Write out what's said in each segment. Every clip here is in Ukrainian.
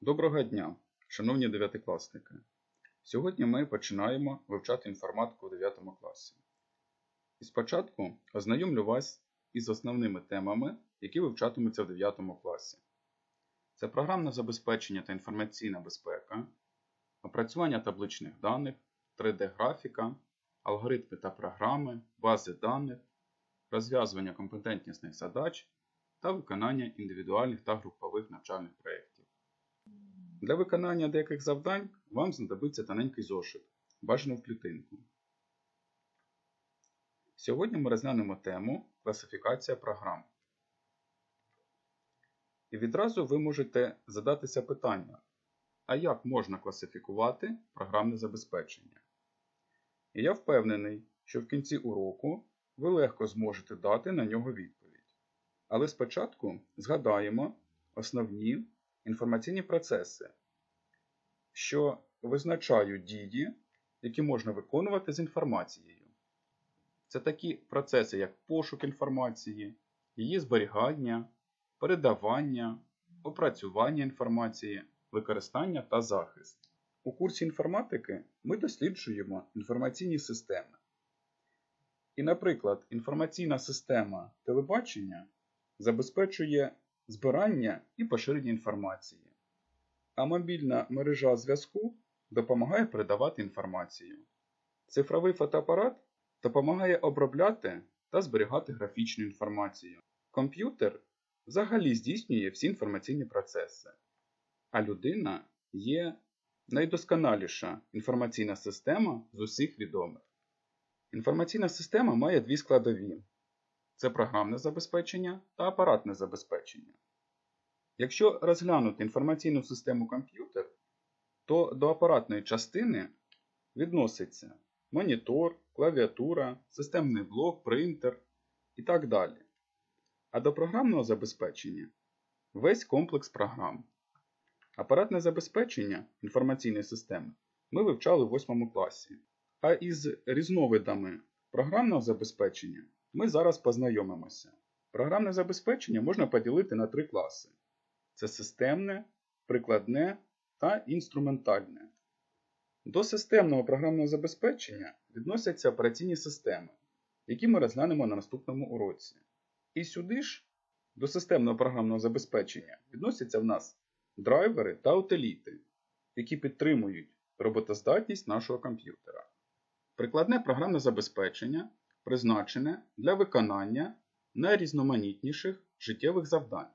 Доброго дня, шановні дев'ятикласники! Сьогодні ми починаємо вивчати інформатику у 9 класі. І спочатку ознайомлю вас із основними темами, які вивчатимуться в 9 класі. Це програмне забезпечення та інформаційна безпека, опрацювання табличних даних, 3D-графіка, алгоритми та програми, бази даних, розв'язування компетентнісних задач та виконання індивідуальних та групових навчальних проєктів. Для виконання деяких завдань вам знадобиться тоненький зошит, бажано в клітинку. Сьогодні ми розглянемо тему класифікація програм. І відразу ви можете задатися питання, а як можна класифікувати програмне забезпечення? І я впевнений, що в кінці уроку ви легко зможете дати на нього відповідь. Але спочатку згадаємо основні інформаційні процеси, що визначають дії, які можна виконувати з інформацією. Це такі процеси, як пошук інформації, її зберігання, передавання, опрацювання інформації, використання та захист. У курсі інформатики ми досліджуємо інформаційні системи. І, наприклад, інформаційна система телебачення забезпечує збирання і поширення інформації, а мобільна мережа зв'язку допомагає передавати інформацію. Цифровий фотоапарат допомагає обробляти та зберігати графічну інформацію. Комп'ютер взагалі здійснює всі інформаційні процеси, а людина є найдосконаліша інформаційна система з усіх відомих. Інформаційна система має дві складові це програмне забезпечення та апаратне забезпечення. Якщо розглянути інформаційну систему комп'ютер, то до апаратної частини відноситься монітор, клавіатура, системний блок, принтер і так далі. А до програмного забезпечення весь комплекс програм. Апаратне забезпечення інформаційної системи ми вивчали в 8 класі. А із різновидами програмного забезпечення ми зараз познайомимося. Програмне забезпечення можна поділити на три класи: це системне, прикладне та інструментальне. До системного програмного забезпечення відносяться операційні системи, які ми розглянемо на наступному уроці. І сюди ж до системного програмного забезпечення відносяться в нас драйвери та утиліти, які підтримують роботоздатність нашого комп'ютера. Прикладне програмне забезпечення призначене для виконання найрізноманітніших життєвих завдань,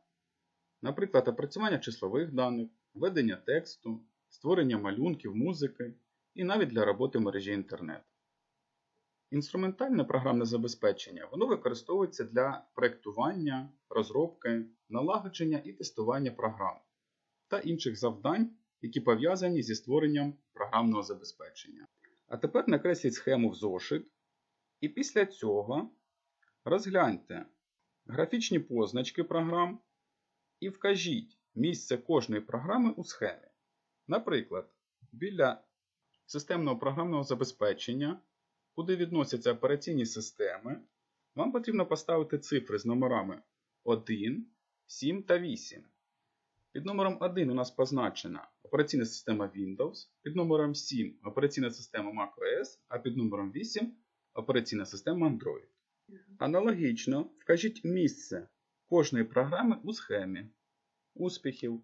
наприклад, опрацювання числових даних, введення тексту, створення малюнків, музики і навіть для роботи в мережі інтернет. Інструментальне програмне забезпечення воно використовується для проєктування, розробки, налагодження і тестування програм та інших завдань, які пов'язані зі створенням програмного забезпечення. А тепер накресліть схему в зошит, і після цього розгляньте графічні позначки програм і вкажіть місце кожної програми у схемі. Наприклад, біля системного програмного забезпечення, куди відносяться операційні системи, вам потрібно поставити цифри з номерами 1, 7 та 8. Під номером 1 у нас позначена операційна система Windows, під номером 7 операційна система macOS, а під номером 8 операційна система Android. Аналогічно вкажіть місце кожної програми у схемі. Успіхів!